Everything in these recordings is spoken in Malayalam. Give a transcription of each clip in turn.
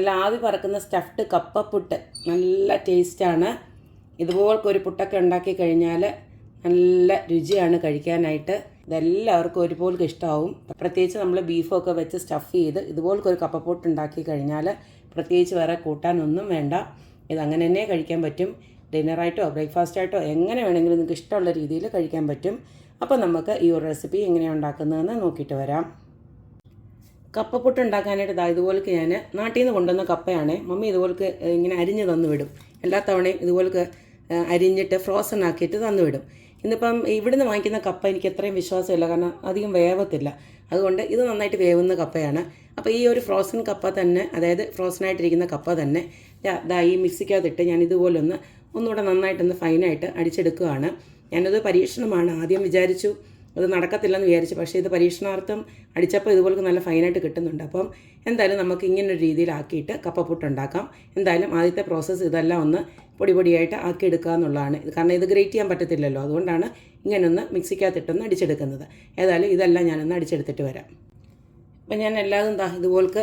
നല്ല ആവി പറക്കുന്ന സ്റ്റഫ്ഡ് കപ്പ പുട്ട് നല്ല ടേസ്റ്റാണ് ഇതുപോലൊക്കെ ഒരു പുട്ടൊക്കെ ഉണ്ടാക്കി കഴിഞ്ഞാൽ നല്ല രുചിയാണ് കഴിക്കാനായിട്ട്. ഇതെല്ലാവർക്കും ഒരുപോലെ ഇഷ്ടമാവും പ്രത്യേകിച്ച് നമ്മൾ ബീഫൊക്കെ വെച്ച് സ്റ്റഫ് ചെയ്ത് ഇതുപോലൊക്കെ ഒരു കപ്പപ്പുട്ട് ഉണ്ടാക്കി കഴിഞ്ഞാൽ പ്രത്യേകിച്ച് വേറെ കൂട്ടാനൊന്നും വേണ്ട. ഇതങ്ങനെ തന്നെ കഴിക്കാൻ പറ്റും. ഡിന്നറായിട്ടോ ബ്രേക്ക്ഫാസ്റ്റായിട്ടോ എങ്ങനെ വേണമെങ്കിലും നിങ്ങൾക്ക് ഇഷ്ടമുള്ള രീതിയിൽ കഴിക്കാൻ പറ്റും. അപ്പോൾ നമുക്ക് ഈ ഒരു റെസിപ്പി എങ്ങനെയാണ് ഉണ്ടാക്കുന്നതെന്ന് നോക്കിയിട്ട് വരാം. കപ്പപ്പുട്ട് ഉണ്ടാക്കാനായിട്ട് ഇതാ ഇതുപോലൊക്കെ ഞാൻ നാട്ടിൽ നിന്ന് കൊണ്ടുവന്ന കപ്പയാണ്. മമ്മി ഇതുപോലൊക്കെ ഇങ്ങനെ അരിഞ്ഞ് തന്നു വിടും എല്ലാ തവണയും ഇതുപോലൊക്കെ അരിഞ്ഞിട്ട് ഫ്രോസൺ ആക്കിയിട്ട് തന്നു വിടും ഇന്നിപ്പം ഇവിടുന്ന് വാങ്ങിക്കുന്ന കപ്പ എനിക്ക് അത്രയും വിശ്വാസമില്ല. കാരണം അധികം വേവത്തില്ല. അതുകൊണ്ട് ഇത് നന്നായിട്ട് വേവുന്ന കപ്പയാണ്. അപ്പോൾ ഈ ഒരു ഫ്രോസൺ കപ്പ തന്നെ അതായത് ഫ്രോസൺ ആയിട്ടിരിക്കുന്ന കപ്പ തന്നെ ഇതാ ഈ മിക്സിക്കകത്തിട്ട് ഞാൻ ഇതുപോലൊന്ന് ഒന്നുകൂടെ നന്നായിട്ടൊന്ന് ഫൈനായിട്ട് അടിച്ചെടുക്കുകയാണ്. ഞാനത് പരീക്ഷണമാണ് ആദ്യം വിചാരിച്ചു. അത് നടക്കത്തില്ലെന്ന് വിചാരിച്ചു. പക്ഷേ ഇത് പരീക്ഷണാർത്ഥം അടിച്ചപ്പോൾ ഇതുപോലെ നല്ല ഫൈനായിട്ട് കിട്ടുന്നുണ്ട്. അപ്പം എന്തായാലും നമുക്ക് ഇങ്ങനൊരു രീതിയിലാക്കിയിട്ട് കപ്പപ്പുട്ട് ഉണ്ടാക്കാം. എന്തായാലും ആദ്യത്തെ പ്രോസസ്സ് ഇതെല്ലാം ഒന്ന് പൊടി പൊടിയായിട്ട് ആക്കിയെടുക്കുക എന്നുള്ളതാണ്. കാരണം ഇത് ഗ്രേറ്റ് ചെയ്യാൻ പറ്റത്തില്ലല്ലോ. അതുകൊണ്ടാണ് ഇങ്ങനൊന്ന് മിക്സിക്കകത്തിട്ടൊന്ന് അടിച്ചെടുക്കുന്നത്. ഏതായാലും ഇതെല്ലാം ഞാനൊന്ന് അടിച്ചെടുത്തിട്ട് വരാം. അപ്പം ഞാൻ എല്ലാതും ദാ ഇതുപോൽക്ക്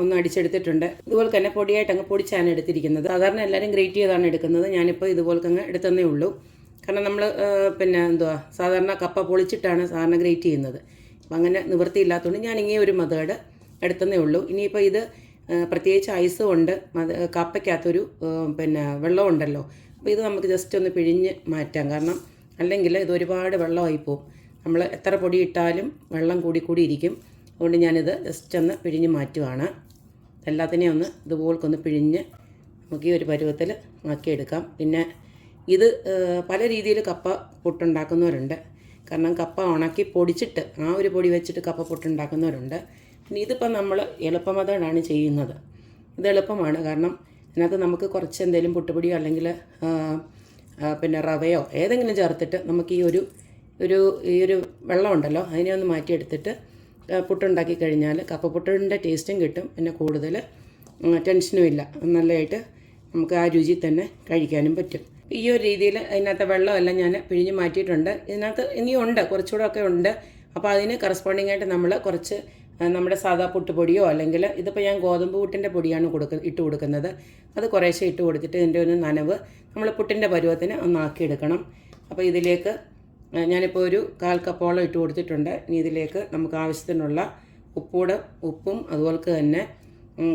ഒന്ന് അടിച്ചെടുത്തിട്ടുണ്ട്. ഇതുപോലെ തന്നെ പൊടിയായിട്ട് അങ്ങ് പൊടിച്ചാണ് എടുത്തിരിക്കുന്നത്. സാധാരണ എല്ലാവരും ഗ്രേറ്റ് ചെയ്താണ് എടുക്കുന്നത്. ഞാനിപ്പോൾ ഇതുപോലെ അങ്ങ് എടുത്തന്നേ ഉള്ളൂ. കാരണം നമ്മൾ പിന്നെ എന്തുവാ സാധാരണ കപ്പ പൊളിച്ചിട്ടാണ് സാധാരണ ഗ്രേറ്റ് ചെയ്യുന്നത്. അപ്പം അങ്ങനെ നിവൃത്തിയില്ലാത്തതുകൊണ്ട് ഞാൻ ഇങ്ങനെ ഒരു മെതേഡ് എടുത്തതേ ഉള്ളൂ. ഇനിയിപ്പോൾ ഇത് പ്രത്യേകിച്ച് ഐസും ഉണ്ട്. കപ്പയ്ക്കകത്തൊരു പിന്നെ പിന്നെ വെള്ളമുണ്ടല്ലോ അപ്പോൾ ഇത് നമുക്ക് ജസ്റ്റ് ഒന്ന് പിഴിഞ്ഞ് മാറ്റാം. കാരണം അല്ലെങ്കിൽ ഇത് ഒരുപാട് വെള്ളമായി പോകും നമ്മൾ എത്ര പൊടി ഇട്ടാലും വെള്ളം കൂടി കൂടി ഇരിക്കും. അതുകൊണ്ട് ഞാനിത് ജസ്റ്റ് ഒന്ന് പിഴിഞ്ഞ് മാറ്റുവാണ്. എല്ലാത്തിനെയും ഒന്ന് ഇതുപോൽക്കൊന്ന് പിഴിഞ്ഞ് നമുക്ക് ഈ ഒരു പരുവത്തിൽ ആക്കിയെടുക്കാം. പിന്നെ ഇത് പല രീതിയിൽ കപ്പ പുട്ടുണ്ടാക്കുന്നവരുണ്ട്. കാരണം കപ്പ ഉണക്കി പൊടിച്ചിട്ട് ആ ഒരു പൊടി വെച്ചിട്ട് കപ്പ പുട്ടുണ്ടാക്കുന്നവരുണ്ട്. പിന്നെ ഇതിപ്പം നമ്മൾ എളുപ്പമതാണ് ചെയ്യുന്നത്. ഇത് എളുപ്പമാണ്. കാരണം ഇതിനകത്ത് നമുക്ക് കുറച്ച് എന്തെങ്കിലും പുട്ടുപൊടിയോ അല്ലെങ്കിൽ പിന്നെ റവയോ ഏതെങ്കിലും ചേർത്തിട്ട് നമുക്ക് ഈ ഒരു ഒരു ഈ ഒരു വെള്ളമുണ്ടല്ലോ അതിനെ ഒന്ന് മാറ്റിയെടുത്തിട്ട് പുട്ടുണ്ടാക്കി കഴിഞ്ഞാൽ കപ്പപ്പുട്ടിന്റെ ടേസ്റ്റും കിട്ടും. പിന്നെ കൂടുതൽ ടെൻഷനും ഇല്ല. നല്ലതായിട്ട് നമുക്ക് ആ രുചി തന്നെ കഴിക്കാനും പറ്റും. ഈ ഒരു രീതിയിൽ അതിനകത്ത് വെള്ളമെല്ലാം ഞാൻ പിഴിഞ്ഞ് മാറ്റിയിട്ടുണ്ട്. ഇതിനകത്ത് ഇനിയും ഉണ്ട് കുറച്ചുകൂടെ ഒക്കെ ഉണ്ട്. അപ്പോൾ അതിന് കറസ്പോണ്ടിങ് ആയിട്ട് നമ്മൾ കുറച്ച് നമ്മുടെ സാധാ പുട്ടുപൊടിയോ അല്ലെങ്കിൽ ഇതിപ്പോൾ ഞാൻ ഗോതമ്പ് പുട്ടിന്റെ പൊടിയാണ് കൊടുക്ക ഇട്ട് കൊടുക്കുന്നത്. അത് കുറേശ്ശെ ഇട്ട് കൊടുത്തിട്ട് ഇതിന്റെ ഒരു നനവ് നമ്മൾ പുട്ടിന്റെ പരുവത്തിന് ഒന്നാക്കിയെടുക്കണം അപ്പോൾ ഇതിലേക്ക് ഞാനിപ്പോൾ ഒരു കാൽ കപ്പോളം ഇട്ട് കൊടുത്തിട്ടുണ്ട്. ഇനി ഇതിലേക്ക് നമുക്ക് ആവശ്യത്തിനുള്ള ഉപ്പൂടെ ഉപ്പും അതുപോലെ തന്നെ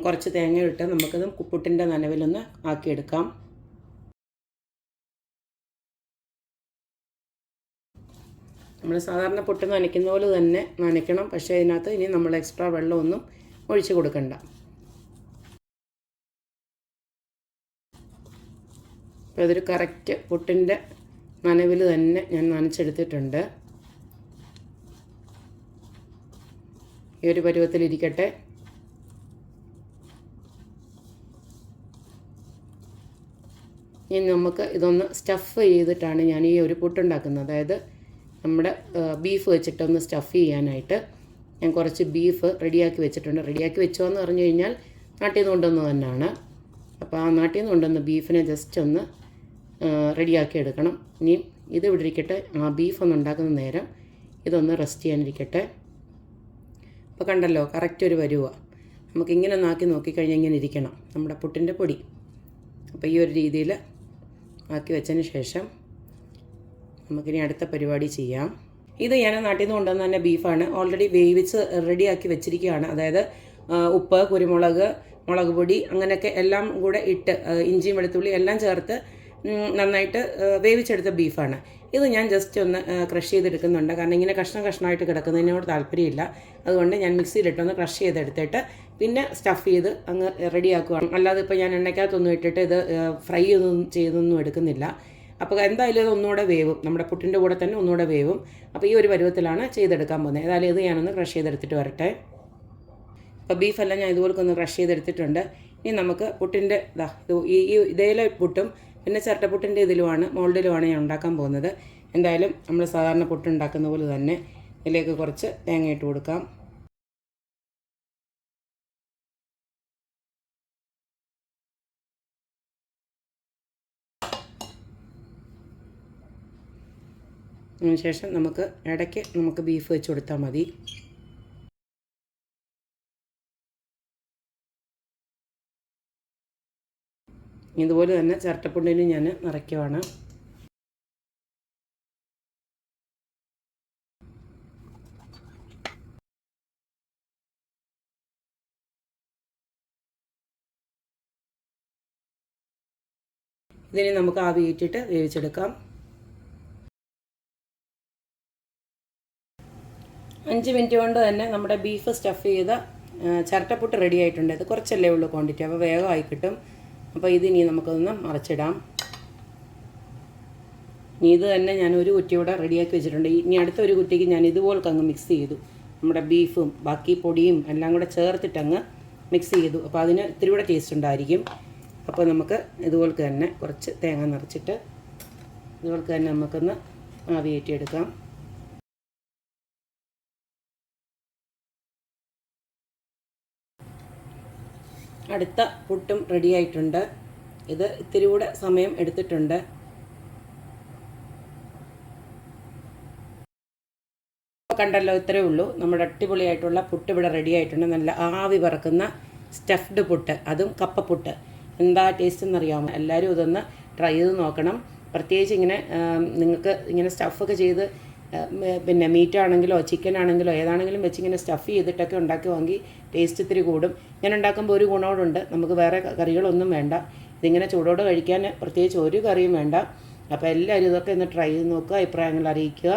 കുറച്ച് തേങ്ങ ഇട്ട് നമുക്കത് പുട്ടിന്റെ നനവിലൊന്ന് ആക്കിയെടുക്കാം. നമ്മൾ സാധാരണ പൊട്ട് നനയ്ക്കുന്ന പോലെ തന്നെ നനയ്ക്കണം. പക്ഷേ ഇതിനകത്ത് ഇനി നമ്മൾ എക്സ്ട്രാ വെള്ളമൊന്നും ഒഴിച്ചു കൊടുക്കണ്ട. അപ്പോൾ ഇതൊരു കറക്റ്റ് പൊട്ടിന്റെ നനവിൽ തന്നെ ഞാൻ നനച്ചെടുത്തിട്ടുണ്ട്. ഈ ഒരു പരുവത്തിലിരിക്കട്ടെ ഇനി നമുക്ക് ഇതൊന്ന് സ്റ്റഫ് ചെയ്തിട്ടാണ് ഞാൻ ഈ ഒരു പുട്ടുണ്ടാക്കുന്നത്. അതായത് നമ്മുടെ ബീഫ് വെച്ചിട്ടൊന്ന് സ്റ്റഫ് ചെയ്യാനായിട്ട് ഞാൻ കുറച്ച് ബീഫ് റെഡിയാക്കി വെച്ചിട്ടുണ്ട്. റെഡിയാക്കി വെച്ചോ എന്ന് പറഞ്ഞു കഴിഞ്ഞാൽ നാട്ടിൽ നിന്ന് കൊണ്ടുവന്ന് തന്നെയാണ് അപ്പോൾ ആ നാട്ടിൽ നിന്ന് കൊണ്ടുവന്ന ബീഫിനെ ജസ്റ്റ് ഒന്ന് റെഡിയാക്കി എടുക്കണം. ഇനി ഇത് ഇവിടെ ഇരിക്കട്ടെ ആ ബീഫ് ഒന്ന് ഉണ്ടാക്കുന്ന നേരം ഇതൊന്ന് റെസ്റ്റ് ചെയ്യാനിരിക്കട്ടെ. അപ്പോൾ കണ്ടല്ലോ കറക്റ്റ് ഒരു വരുവ നമുക്കിങ്ങനെ ആക്കി നോക്കിക്കഴിഞ്ഞാൽ ഇങ്ങനെ ഇരിക്കണം. നമ്മുടെ പുട്ടിന്റെ പൊടി. അപ്പോൾ ഈ ഒരു രീതിയിൽ ആക്കി വെച്ചതിന് ശേഷം നമുക്കിനി അടുത്ത പരിപാടി ചെയ്യാം. ഇത് ഞാൻ നാട്ടിൽ നിന്ന് കൊണ്ടുവന്ന തന്നെ ബീഫാണ്. ഓൾറെഡി വേവിച്ച് റെഡിയാക്കി വെച്ചിരിക്കുകയാണ്. അതായത് ഉപ്പ് കുരുമുളക് മുളക് പൊടി അങ്ങനെയൊക്കെ എല്ലാം കൂടെ ഇട്ട് ഇഞ്ചിയും വെളുത്തുള്ളി എല്ലാം ചേർത്ത് നന്നായിട്ട് വേവിച്ചെടുത്ത ബീഫാണ്. ഇത് ഞാൻ ജസ്റ്റ് ഒന്ന് ക്രഷ് ചെയ്തെടുക്കുന്നുണ്ട്. കാരണം ഇങ്ങനെ കഷ്ണം കഷ്ണമായിട്ട് കിടക്കുന്നതിനോട് താല്പര്യമില്ല. അതുകൊണ്ട് ഞാൻ മിക്സിയിലിട്ടൊന്ന് ക്രഷ് ചെയ്തെടുത്തിട്ട് പിന്നെ സ്റ്റഫ് ചെയ്ത് അങ്ങ് റെഡിയാക്കുകയാണ് അല്ലാതെ ഇപ്പോൾ ഞാൻ എണ്ണയ്ക്കകത്തൊന്നും ഇട്ടിട്ട് ഇത് ഫ്രൈ ഒന്നും ചെയ്തൊന്നും എടുക്കുന്നില്ല. അപ്പോൾ എന്തായാലും ഇത് ഒന്നുകൂടെ വേവും. നമ്മുടെ പുട്ടിന്റെ കൂടെ തന്നെ ഒന്നുകൂടെ വേവും. അപ്പോൾ ഈ ഒരു പരുവത്തിലാണ് ചെയ്തെടുക്കാൻ പോകുന്നത്. ഏതായാലും ഇത് ഞാനൊന്ന് ക്രഷ് ചെയ്തെടുത്തിട്ട് വരട്ടെ. അപ്പോൾ ബീഫെല്ലാം ഞാൻ ഇതുപോലെ ഒന്ന് ക്രഷ് ചെയ്തെടുത്തിട്ടുണ്ട്. ഇനി നമുക്ക് പുട്ടിന്റെ ഇതാ ഈ ഇതേലെ പുട്ടും പിന്നെ ചിരട്ടപ്പുട്ടിന്റെ ഇതിലുമാണ് മോൾഡിലുമാണ് ഞാൻ ഉണ്ടാക്കാൻ പോകുന്നത്. എന്തായാലും നമ്മൾ സാധാരണ പുട്ടുണ്ടാക്കുന്ന പോലെ തന്നെ ഇതിലേക്ക് കുറച്ച് തേങ്ങ ഇട്ട് കൊടുക്കാം. അതിനുശേഷം നമുക്ക് ഇടയ്ക്ക് നമുക്ക് ബീഫ് വെച്ച് കൊടുത്താൽ മതി. ഇതുപോലെ തന്നെ ചിരട്ടപ്പുണ്ടിന് ഞാൻ നിറയ്ക്കുവാണ്. ഇതിനെ നമുക്ക് ആവി ഇട്ടിട്ട് വേവിച്ചെടുക്കാം. അഞ്ച് മിനിറ്റ് കൊണ്ട് തന്നെ നമ്മുടെ ബീഫ് സ്റ്റഫ് ചെയ്ത ചിരട്ടപ്പുട്ട് റെഡി ആയിട്ടുണ്ട്. ഇത് കുറച്ചല്ലേ ഉള്ളൂ ക്വാണ്ടിറ്റി അപ്പോൾ വേഗമായി കിട്ടും. അപ്പോൾ ഇതിനി നമുക്കൊന്ന് മറച്ചിടാം. ഇനി ഇത് തന്നെ ഞാൻ ഒരു കുറ്റിയോടെ റെഡിയാക്കി വെച്ചിട്ടുണ്ട്. ഇനി അടുത്ത ഒരു കുറ്റിക്ക് ഞാൻ ഇതുപോലെ അങ്ങ് മിക്സ് ചെയ്തു. നമ്മുടെ ബീഫും ബാക്കി പൊടിയും എല്ലാം കൂടെ ചേർത്തിട്ടങ്ങ് മിക്സ് ചെയ്തു. അപ്പോൾ അതിന് ഇത്തിരി കൂടെ ടേസ്റ്റ് ഉണ്ടായിരിക്കും. അപ്പോൾ നമുക്ക് ഇതുപോലെ തന്നെ കുറച്ച് തേങ്ങ നിറച്ചിട്ട് ഇതുപോലെ തന്നെ നമുക്കൊന്ന് ആവിയേറ്റിയെടുക്കാം. അടുത്ത പുട്ടും റെഡി ആയിട്ടുണ്ട്. ഇത് ഇത്തിരി കൂടെ സമയം എടുത്തിട്ടുണ്ട്. കണ്ടല്ലോ ഇത്രയേ ഉള്ളൂ. നമ്മുടെ അടിപൊളിയായിട്ടുള്ള പുട്ട് ഇവിടെ റെഡി ആയിട്ടുണ്ട്. നല്ല ആവി പറക്കുന്ന സ്റ്റഫ്ഡ് പുട്ട് അതും കപ്പപ്പുട്ട്. എന്താ ടേസ്റ്റ് എന്നറിയാമോ? എല്ലാവരും ഇതൊന്ന് ട്രൈ ചെയ്ത് നോക്കണം. പ്രത്യേകിച്ച് ഇങ്ങനെ നിങ്ങൾക്ക് ഇങ്ങനെ സ്റ്റഫൊക്കെ ചെയ്ത് പിന്നെ മീറ്റ് ആണെങ്കിലോ ചിക്കൻ ആണെങ്കിലോ ഏതാണെങ്കിലും വെച്ച് ഇങ്ങനെ സ്റ്റഫ് ചെയ്തിട്ടൊക്കെ ഉണ്ടാക്കി വാങ്ങി ടേസ്റ്റ് ഇത്തിരി കൂടും. ഞാൻ ഉണ്ടാക്കുമ്പോൾ ഒരു ഗുണോടുണ്ട് നമുക്ക് വേറെ കറികളൊന്നും വേണ്ട. ഇതിങ്ങനെ ചൂടോടെ കഴിക്കാൻ പ്രത്യേകിച്ച് ഒരു കറിയും വേണ്ട. അപ്പോൾ എല്ലാവരും ഇതൊക്കെ ഒന്ന് ട്രൈ ചെയ്ത് നോക്കുക അഭിപ്രായങ്ങൾ അറിയിക്കുക.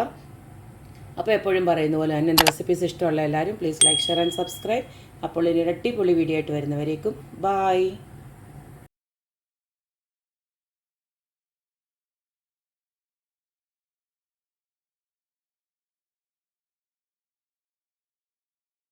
അപ്പോൾ എപ്പോഴും പറയുന്ന പോലെ തന്നെ എന്റെ റെസിപ്പീസ് ഇഷ്ടമുള്ള എല്ലാവരും please like share and subscribe അപ്പോൾ ഇനി ഇരട്ടിപ്പൊളി വീഡിയോ ആയിട്ട് വരുന്നവരേക്കും ബായ്